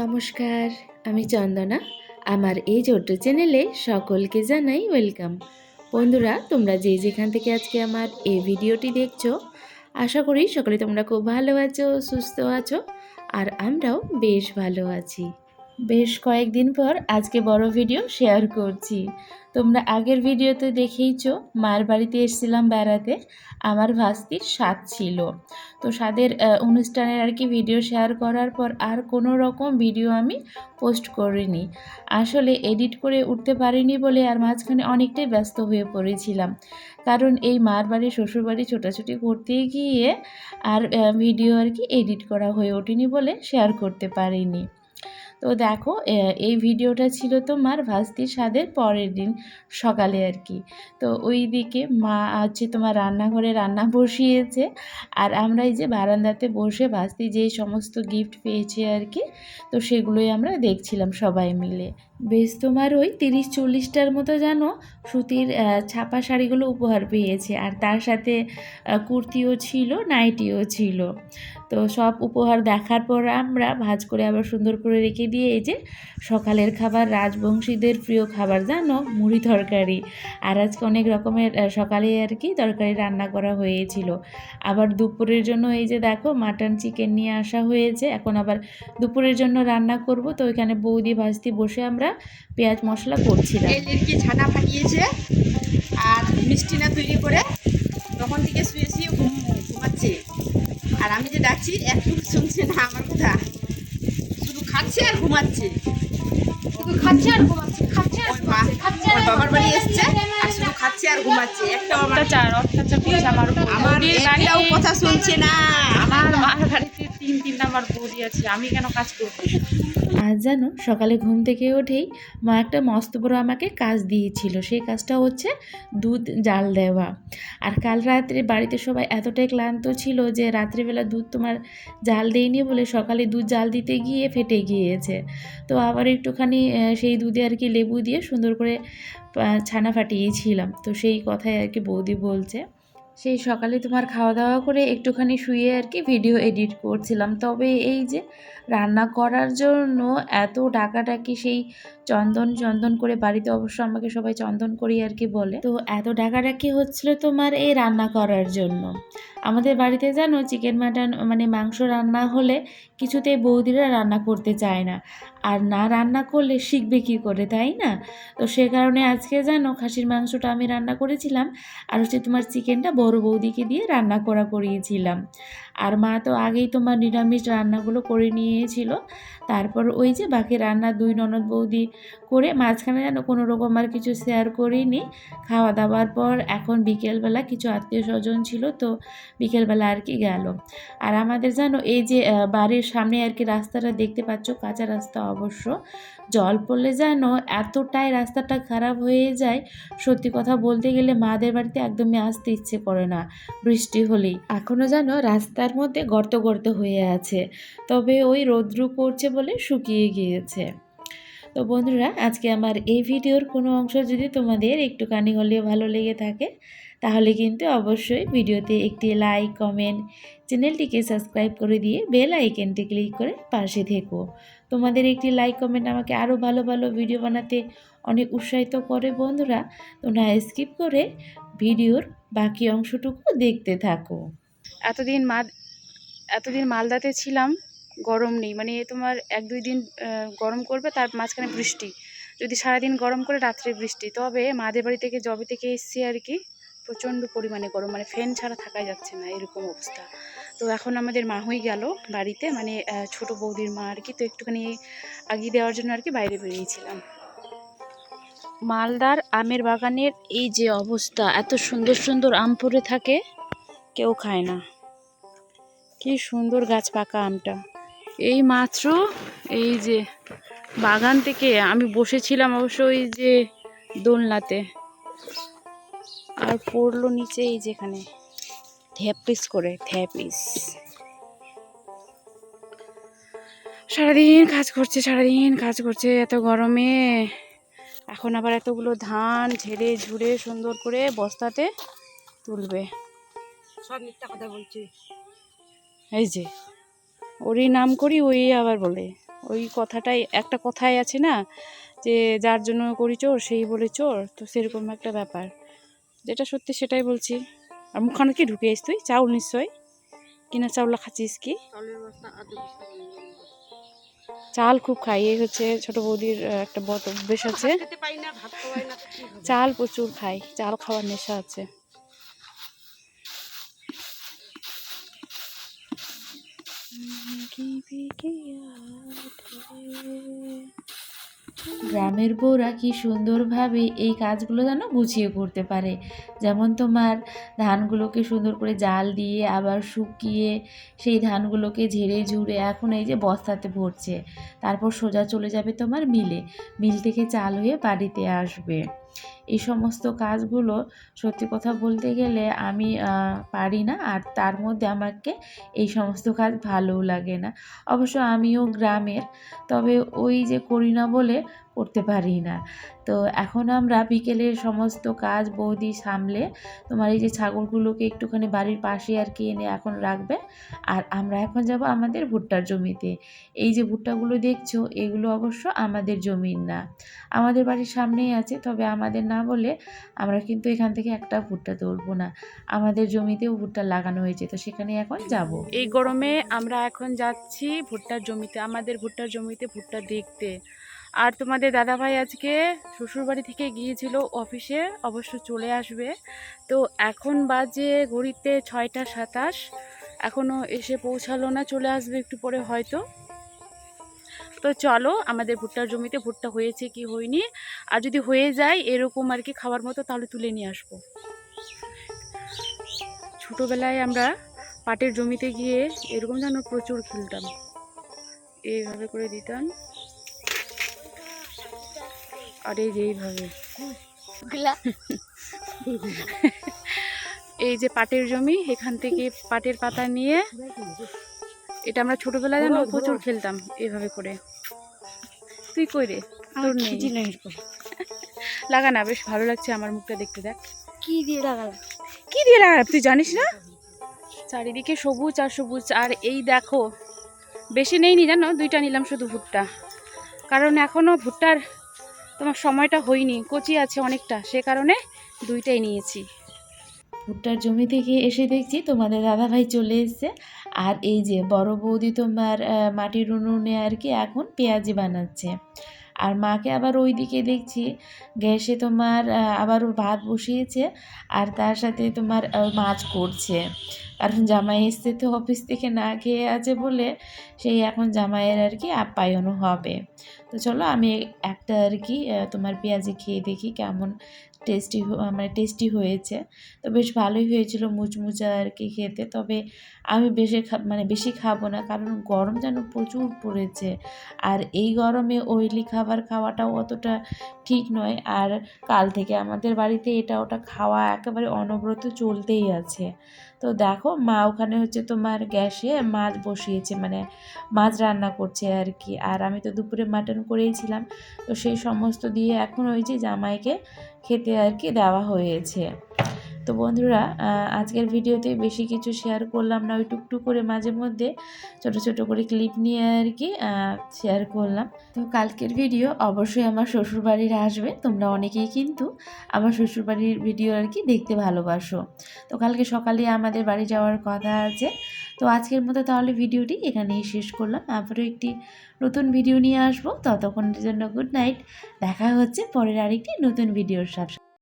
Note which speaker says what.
Speaker 1: নমস্কার, আমি চন্দনা। আমার এই ছোট্ট চ্যানেলে সকলকে জানাই ওয়েলকাম। বন্ধুরা, তোমরা যে যেখান থেকে আজকে আমার এই ভিডিওটি দেখছ, আশা করি সকলে তোমরা খুব ভালো আছো, সুস্থ আছো, আর আমরাও বেশ ভালো আছি। বেশ কয়েকদিন পর আজকে বড় ভিডিও শেয়ার করছি। তোমরা আগের ভিডিওতে দেখেইছো, মার বাড়িতে এসেছিলাম বেড়াতে, আমার ভাস্তির স্বাদ ছিল। তো স্বাদের অনুষ্ঠানের আর কি ভিডিও শেয়ার করার পর আর কোনো রকম ভিডিও আমি পোস্ট করিনি। আসলে এডিট করে উঠতে পারিনি বলে আর মাঝখানে অনেকটাই ব্যস্ত হয়ে পড়েছিলাম। কারণ এই মার বাড়ি, শ্বশুর বাড়ি ছোটাছুটি করতে গিয়ে আর ভিডিও আর কি এডিট করা হয়ে ওঠেনি বলে শেয়ার করতে পারিনি। তো দেখো এই ভিডিওটা ছিল তোমার ভাস্তির স্বাদের পরের দিন সকালে আর কি। তো ওই দিকে মা আছে তোমার রান্নাঘরে রান্না বসিয়েছে, আর আমরা এই যে বারান্দাতে বসে ভাস্তি যেই সমস্ত গিফট পেয়েছে আর কি, তো সেগুলোই আমরা দেখছিলাম সবাই মিলে। বেশ তোমার ওই তিরিশ চল্লিশটার মতো জানো সুতির ছাপা শাড়িগুলো উপহার পেয়েছে, আর তার সাথে কুর্তিও ছিল, নাইটিও ছিল। তো সব উপহার দেখার পর আমরা ভাজ করে আবার সুন্দর করে রেখে দিয়ে এই যে সকালের খাবার, রাজবংশীদের প্রিয় খাবার, জানো? মুড়ি তরকারি। আর আজকে অনেক রকমের সকালে আর কি তরকারি রান্না করা হয়েছিল। আবার দুপুরের জন্য এই যে দেখো মাটন চিকেন নিয়ে আসা হয়েছে। এখন আবার দুপুরের জন্য রান্না করব। তো এখানে বৌদি ভাজতি বসে আমরা পেঁয়াজ মশলা করছিলাম।
Speaker 2: লিরকি ছানা ফাটিয়েছে? আর মিষ্টি না তৈরি করে তখন থেকে শুয়ে শুয়ে ঘুম ঘুমাচ্ছে। আর আমি যে ডাকছি একটু শুনছে না আমার কথা। খাচ্ছে আর ঘুমাচ্ছে।
Speaker 3: শুধু খাচ্ছে আর ঘুমাচ্ছে খাচ্ছে আর
Speaker 2: ওর ওর
Speaker 3: আর
Speaker 2: বাবার বাড়ি এসছে আর শুধু খাচ্ছে আর ঘুমাচ্ছে। একটা আমার
Speaker 4: অত্যাচার অত্যাচার করছে আমার
Speaker 2: কথা শুনছে না।
Speaker 4: আমার মার বাড়িতে তিন নাম্বার বৌদি আছে, আমি কেন কাজ করব?
Speaker 1: আজ জানো, সকালে ঘুম থেকে উঠেই মা একটা মস্ত বড় আমাকে কাজ দিয়েছিল। সেই কাজটা হচ্ছে দুধ জাল দেওয়া। আর কাল রাত্রে বাড়িতে সবাই এতটাই ক্লান্ত ছিল যে রাত্রিবেলা দুধ তোমার জাল দেয়নি বলে সকালে দুধ জাল দিতে গিয়ে ফেটে গিয়েছে। তো আবার একটুখানি সেই দুধে আর কি লেবু দিয়ে সুন্দর করে ছানা ফাটিয়েছিলাম। তো সেই কথাই আর কি বৌদি বলছে। সেই সকালে তোমার খাওয়া দাওয়া করে একটুখানি শুয়ে আর কি ভিডিও এডিট করছিলাম। তবে এই যে রান্না করার জন্য এত ডাকাডাকি সেই চন্দন চন্দন করে বাড়িতে অবশ্য আমাকে সবাই চন্দন করি আর কি বলে। তো এত ডাকাডাকি হচ্ছিল তোমার এই রান্না করার জন্য। আমাদের বাড়িতে জানো চিকেন মাটন মানে মাংস রান্না হলে কিছুতেই বৌদিরা রান্না করতে চায় না। আর না রান্না করলে শিখবে কি করে, তাই না? তো সে কারণে আজকে জানো খাসির মাংসটা আমি রান্না করেছিলাম আর হচ্ছে তোমার চিকেনটা বড় বৌদিকে দিয়ে রান্না করা করিয়েছিলাম। আর মা তো আগেই তোমার নিরামিষ রান্নাগুলো করে নিয়েছিল। তারপর ওই যে বাকি রান্না দুই ননদ বৌদি করে মাঝখানে যেন কোনো রকম আর কিছু শেয়ার করিনি। খাওয়া দাওয়ার পর এখন বিকেলবেলা কিছু আত্মীয় স্বজন ছিল, তো বিকেলবেলা আর কি গেল। আর আমাদের জানো এই যে বাড়ির সামনে আর কি রাস্তাটা দেখতে পাচ্ছ, কাঁচা রাস্তা অবশ্য। জল পড়লে যেন এতটাই রাস্তাটা খারাপ হয়ে যায়, সত্যি কথা বলতে গেলে মাদের বাড়িতে একদমই আসতে ইচ্ছে করে না বৃষ্টি হলেই। এখনও যেন রাস্তার মধ্যে গর্ত গর্ত হয়ে আছে, তবে ওই রৌদ্রু পড়ছে বলে শুকিয়ে গিয়েছে। তো বন্ধুরা, আজকে আমার এই ভিডিওর কোনো অংশ যদি তোমাদের একটু কানি হলেও ভালো লেগে থাকে, তাহলে কিন্তু অবশ্যই ভিডিওতে একটি লাইক কমেন্ট চ্যানেলটিকে সাবস্ক্রাইব করে দিয়ে বেল আইকনটি ক্লিক করে পাশে থেকো। তোমাদের একটি লাইক কমেন্ট আমাকে আরও ভালো ভালো ভিডিও বানাতে অনেক উৎসাহিত করে বন্ধুরা, তোমরা স্কিপ করে ভিডিওর বাকি অংশটুকু দেখতে থাকো।
Speaker 4: এতদিন মা এতদিন মালদাতে ছিলাম গরম নেই। মানে তোমার এক দুই দিন গরম করবে, তার মাঝখানে বৃষ্টি। যদি সারাদিন গরম করে রাত্রে বৃষ্টি, তবে মাদের বাড়ি থেকে, জবে থেকে এসছি আর কি, প্রচণ্ড পরিমাণে গরম। মানে ফ্যান ছাড়া থাকা যাচ্ছে না, এরকম অবস্থা। তো এখন আমাদের মা হয়ে গেল বাড়িতে মানে ছোট বৌদির মা আর কি। তো একটুখানি আগিয়ে দেওয়ার জন্য আর কি বাইরে বেরিয়েছিলাম। মালদার আমের বাগানের এই যে অবস্থা, এত সুন্দর সুন্দর আম পড়ে থাকে, কেউ খায় না। কি সুন্দর গাছ পাকা আমটা। এই মাত্র এই যে বাগান থেকে আমি বসেছিলাম অবশ্য ওই যে দোলনাতে। আর পড়ল নিচে এই যেখানে থ্যাপিস করে থ্যাপিস। সারাদিন কাজ করছে সারাদিন কাজ করছে এত গরমে। এখন আবার এতগুলো ধান ঝেড়ে ঝুড়ে সুন্দর করে বস্তাতে তুলবে।
Speaker 2: সব মিথ্যা কথা বলছে।
Speaker 4: এই যে ওরই নাম করি ওই আবার বলে। ওই কথাটাই একটা কথাই আছে না যে যার জন্য করি চোর সেই বলে চোর। তো সেরকম একটা ব্যাপার। যেটা সত্যি সেটাই বলছি। আর মুখানো কি ঢুকে তুই? চাউল নিশ্চয় কিনা চাউল খাচ্ছিস কি? চাল খুব খাই। এই হচ্ছে ছোট বৌদির একটা বদ অভ্যেস আছে? চাল প্রচুর খাই। চাল খাওয়ার নেশা আছে।
Speaker 1: গ্রামের বউরা কি সুন্দরভাবে এই কাজগুলো যেন গুছিয়ে করতে পারে? যেমন তোমার ধানগুলোকে সুন্দর করে জাল দিয়ে আবার শুকিয়ে সেই ধানগুলোকে ঝেড়ে ঝুড়ে এখন এই যে বস্তাতে ভরছে। তারপর সোজা চলে যাবে তোমার মিলে। মিল থেকে চাল হয়ে বাড়িতে আসবে। এই সমস্ত কাজগুলো সত্যি কথা বলতে গেলে আমি পারি না। আর তার মধ্যে আমাকে এই সমস্ত কাজ ভালোও লাগে না। অবশ্য আমিও গ্রামের। তবে ওই যে করি না বলে করতে পারি না। তো এখন আমরা বিকেলের সমস্ত কাজ বৌদি সামলে তোমার এই যে ছাগলগুলোকে একটুখানি বাড়ির পাশে আর কি এনে এখন রাখবে। আর আমরা এখন যাব আমাদের ভুট্টার জমিতে। এই যে ভুট্টাগুলো দেখছ, এগুলো অবশ্য আমাদের জমির না। আমাদের বাড়ির সামনেই আছে, তবে আমাদের না বলে আমরা কিন্তু এখান থেকে একটা ভুট্টা তুলবো না। আমাদের জমিতেও ভুট্টা লাগানো হয়েছে, তো সেখানে এখন যাব।
Speaker 4: এই গরমে আমরা এখন যাচ্ছি ভুট্টার জমিতে, আমাদের ভুট্টার জমিতে ভুট্টা দেখতে। আর তোমাদের দাদাভাই আজকে শ্বশুরবাড়ি থেকে গিয়েছিল অফিসে, অবশ্য চলে আসবে। তো এখন বাজে ঘড়িতে ছয়টা সাতাশ। এখনও এসে পৌঁছালো না, চলে আসবে একটু পরে হয়তো। তো চলো, আমাদের ভুট্টার জমিতে ভুট্টা হয়েছে কি হয়নি। আর যদি হয়ে যায় এরকম আর কি খাওয়ার মতো, তাহলে তুলে নিয়ে আসব। ছোটোবেলায় আমরা পাটের জমিতে গিয়ে এরকম যেন প্রচুর খেলতাম। এইভাবে করে দিতাম। আর এই যে এইভাবে। এই যে পাটের জমি এখান থেকে পাটের পাতা নিয়ে এটা আমরা ছোটবেলায় যেন প্রচুর খেলতাম এইভাবে করে। তুই কই রে? তোর নেই। লাগা না বেশ ভালো লাগছে আমার মুখটা দেখতে দেখ।
Speaker 3: কি দিয়ে লাগালাম
Speaker 4: কি দিয়ে লাগালাম তুই জানিস না? চারিদিকে সবুজ আর সবুজ আর এই দেখো বেশি নেইনি জানো দুইটা নিলাম শুধু ভুট্টা। কারণ এখনও ভুট্টার তোমার সময়টা হয়নি, কচি আছে অনেকটা, সে কারণে দুইটাই নিয়েছি।
Speaker 1: ভুট্টার জমি থেকে এসে দেখছি তোমাদের দাদাভাই চলে এসছে। আর এই যে বড় বৌদি তোমার মাটির উনুনে আর কি এখন পেঁয়াজি বানাচ্ছে। আর মাকে আবার ওই দিকে দেখছি, গ্যাসে তোমার আবার ভাত বসিয়েছে আর তার সাথে তোমার মাছ করছে। কারণ জামাই এসছে তো অফিস থেকে না খেয়ে আছে বলে সেই এখন জামাইয়ের আর কি আপ্যায়নও হবে। তো চলো আমি একটা আর কি তোমার পেঁয়াজি খেয়ে দেখি কেমন টেস্টি মানে টেস্টি হয়েছে। তো বেশ ভালোই হয়েছিল মুচমুচা আর কি খেতে। তবে আমি বেশি মানে বেশি খাব না, কারণ গরম যেন প্রচুর পড়েছে। আর এই গরমে অয়েলি খাবার খাওয়াটাও অতটা ঠিক নয়। আর কাল থেকে আমাদের বাড়িতে এটা ওটা খাওয়া একেবারে অনবরত চলতেই আছে। তো দেখো মা ওখানে হচ্ছে তোমার গ্যাসে মাছ বসিয়েছে মানে মাছ রান্না করছে আর কি আর আমি তো দুপুরে মাটন করেইছিলাম তো সেই সমস্ত দিয়ে এখন ওই যে জামাইকে খেতে আর কি দেওয়া হয়েছে। তো বন্ধুরা আজকের ভিডিওতে বেশি কিছু শেয়ার করলাম না, ওই টুকটুক করে মাঝে মধ্যে ছোট ছোট করে ক্লিপ নিয়ে আর কি শেয়ার করলাম। তো কালকের ভিডিও অবশ্যই আমার শ্বশুরবাড়ির আসবে, তোমরা অনেকেই কিন্তু আমার শ্বশুরবাড়ির ভিডিও আর কি দেখতে ভালোবাসো। তো কালকে সকালে আমাদের বাড়ি যাওয়ার কথা আছে, তো আজকের মতো তাহলে ভিডিওটি এখানেই শেষ করলাম। আবারও একটি নতুন ভিডিও নিয়ে আসব, ততক্ষণের জন্য গুড নাইট দেখা হচ্ছে পরের আরেকটি নতুন ভিডিওর সাথে।